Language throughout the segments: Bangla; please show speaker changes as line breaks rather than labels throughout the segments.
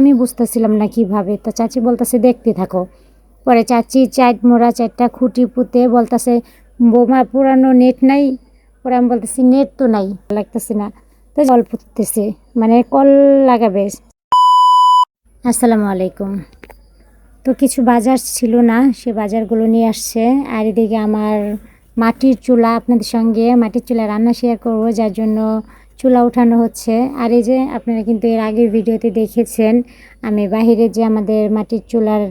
আমি বুঝতেছিলাম না কীভাবে। তো চাচি বলতেছে, দেখতে থাকো। পরে চাচি চাট মোড়া, চারটা খুঁটি পুঁতে বলতেছে, বোমা পুরানো নেট নাই? পরে আমি বলতেছি, নেট তো নাই, লাগতেছে না। তো জল পুঁততেছে মানে কল লাগাবে। আসসালামু আলাইকুম। তো কিছু বাজার ছিল না, সে বাজারগুলো নিয়ে আসছে। আর এদিকে আমার মাটির চুলা আপনাদের সঙ্গে, মাটির চুলা রান্না শেয়ার করব, যার জন্য চুলা উঠানো হচ্ছে। আর এই যে আপনারা কিন্তু এর আগের ভিডিওতে দেখেছেন, আমি বাহিরে যে আমাদের মাটির চুলার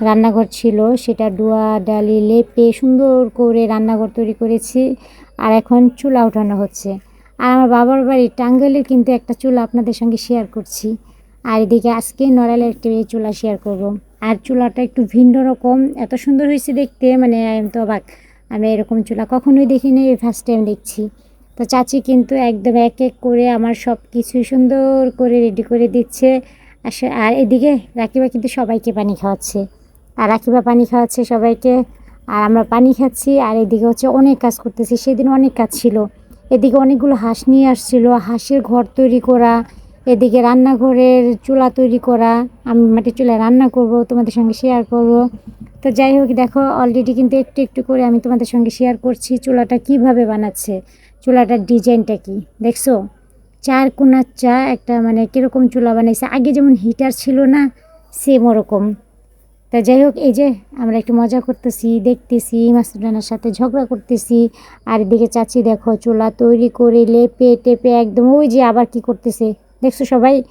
রান্নাঘর ছিল, সেটা ডুয়া, ডালি, লেপে সুন্দর করে রান্নাঘর তৈরি করেছি আর এখন চুলা উঠানো হচ্ছে। আর আমার বাবার বাড়ি টাঙ্গাইলের কিন্তু একটা চুলা আপনাদের সঙ্গে শেয়ার করছি। আর এদিকে আজকে নড়াইলের একটি চুলা শেয়ার করব। আর চুলাটা একটু ভিন্ন রকম, এত সুন্দর হয়েছে দেখতে মানে আমি তো অবাক। আমি এরকম চুলা কখনোই দেখিনি ফার্স্ট টাইম দেখছি। তো চাচি কিন্তু একদম এক এক করে আমার সব কিছু সুন্দর করে রেডি করে দিচ্ছে। আর এদিকে রাকিবা কিন্তু সবাইকে পানি খাওয়াচ্ছে। আর রাকিবা পানি খাওয়াচ্ছে সবাইকে, আর আমরা পানি খাচ্ছি, আর এদিকে হচ্ছে অনেক কাজ করতেছি। সেদিন অনেক কাজ ছিল। এদিকে অনেকগুলো হাঁস নিয়ে আসছিল, হাঁসের ঘর তৈরি করা এদিকে রান্নাঘরের চুলা তৈরি করা, আমি মাটির চুলায় রান্না করব, তোমাদের সঙ্গে শেয়ার করব। তো যাই হোক, দেখো অলরেডি কিন্তু একটু একটু করে আমি তোমাদের সঙ্গে শেয়ার করছি চুলাটা কীভাবে বানাচ্ছে, চুলাটার ডিজাইনটা কি। দেখছ? চার কোনার চা একটা মানে কীরকম চুলা বানাইছে। আগে যেমন হিটার ছিল না সেম ওরকম। তা যাই হোক, এই যে আমরা একটু মজা করতেছি, দেখতেছি মাসুদানার সাথে ঝগড়া করতেছি। আর এদিকে চাচি দেখো, চুলা তৈরি করে লেপে টেপে একদম, ওই যে আবার কি করতেছে? দেখছ সবাই?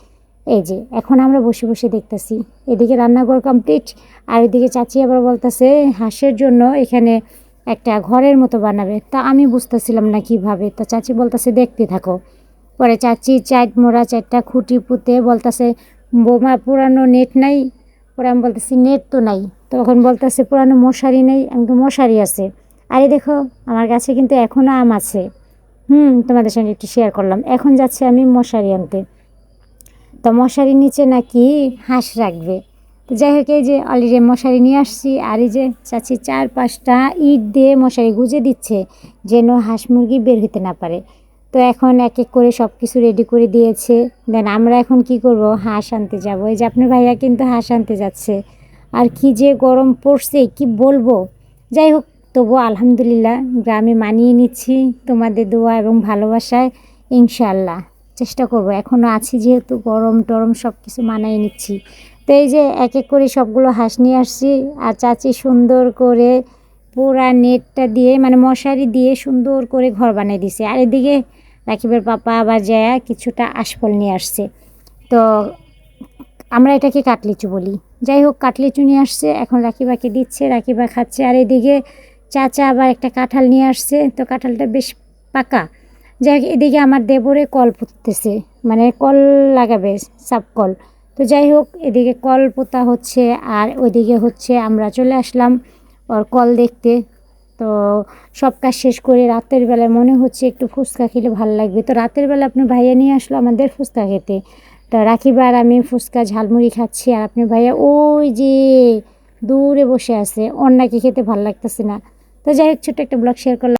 এই যে, এখন আমরা বসে বসে দেখতেছি। এদিকে রান্নাঘর কমপ্লিট আর এদিকে চাচি আবার বলতেছে, হাঁসের জন্য এখানে একটা ঘরের মতো বানাবে। তা আমি বুঝতেছিলাম না কীভাবে। তা চাচি বলতেছে, দেখতে থাকো। পরে চাচি চাট মোড়া, চারটা খুঁটি পুঁতে বলতেছে, বোমা পুরানো নেট নাই? পরে আমি বলতেছি, নেট তো নাই। তখন বলতেছে পুরানো মশারি নেই, আমি তো মশারি আছে। আরে দেখো, আমার কাছে কিন্তু এখনও আম আছে। হুম, তোমাদের সঙ্গে একটু শেয়ার করলাম। এখন যাচ্ছে আমি মশারি আনতে। তো মশারি নিচে নাকি হাঁস রাখবে। তো যাই হোক, এই যে অলরেডি মশারি নিয়ে আসছি, আর এই যে চাচি চার পাঁচটা ইট দিয়ে মশারি গুজে দিচ্ছে, যেন হাঁস মুরগি বের হতে না পারে। তো এখন এক এক করে সব কিছু রেডি করে দিয়েছে। দেন আমরা এখন কি করব? হাঁস আনতে যাব। এই যে আপনার ভাইয়া কিন্তু হাঁস আনতে যাচ্ছে। আর কি যে গরম পড়ছে, কি বলব? যাই হোক, তবু আলহামদুলিল্লাহ, গ্রামে মানিয়ে নিচ্ছি তোমাদের দোয়া এবং ভালোবাসায় ইনশাল্লাহ চেষ্টা করব। এখনও আছি যেহেতু গরম টরম সব কিছু মানাই নিচ্ছি। তো এই যে এক এক করে সবগুলো হাঁস নিয়ে আসছি আর চাচি সুন্দর করে পুরা নেটটা দিয়ে মানে মশারি দিয়ে সুন্দর করে ঘর বানিয়ে দিছে। আর এদিকে রাকিবের পাপা আবার যায় কিছুটা আশফল নিয়ে আসছে। তো আমরা এটাকে কাটলিচু বলি। যাই হোক, কাটলিচু নিয়ে আসছে, এখন রাকিবাকে দিচ্ছে, রাকিবা খাচ্ছে। আর এদিকে চাচা আবার একটা কাঁঠাল নিয়ে আসছে। তো কাঁঠালটা বেশ পাকা। যাই এদিকে আমার দেবরে কল পুঁততেছে। মানে কল লাগাবে সাপ কল। তো যাই হোক, এদিকে কল পোতা হচ্ছে, আর ওইদিকে হচ্ছে আমরা চলে আসলাম ওর কল দেখতে। তো সব কাজ শেষ করে রাতের বেলায় মনে হচ্ছে একটু ফুচকা খেলে ভালো লাগবে। তো রাতের বেলা আপনার ভাইয়া নিয়ে আসলো আমাদের ফুচকা খেতে। তো রাখিবার আমি ফুচকা ঝালমুড়ি খাচ্ছি, আর আপনার ভাইয়া ওই যে দূরে বসে আছে, ওর নাকি খেতে ভালো লাগতেছে না। তো যাই হোক, ছোট্ট একটা ব্লগ শেয়ার করলাম।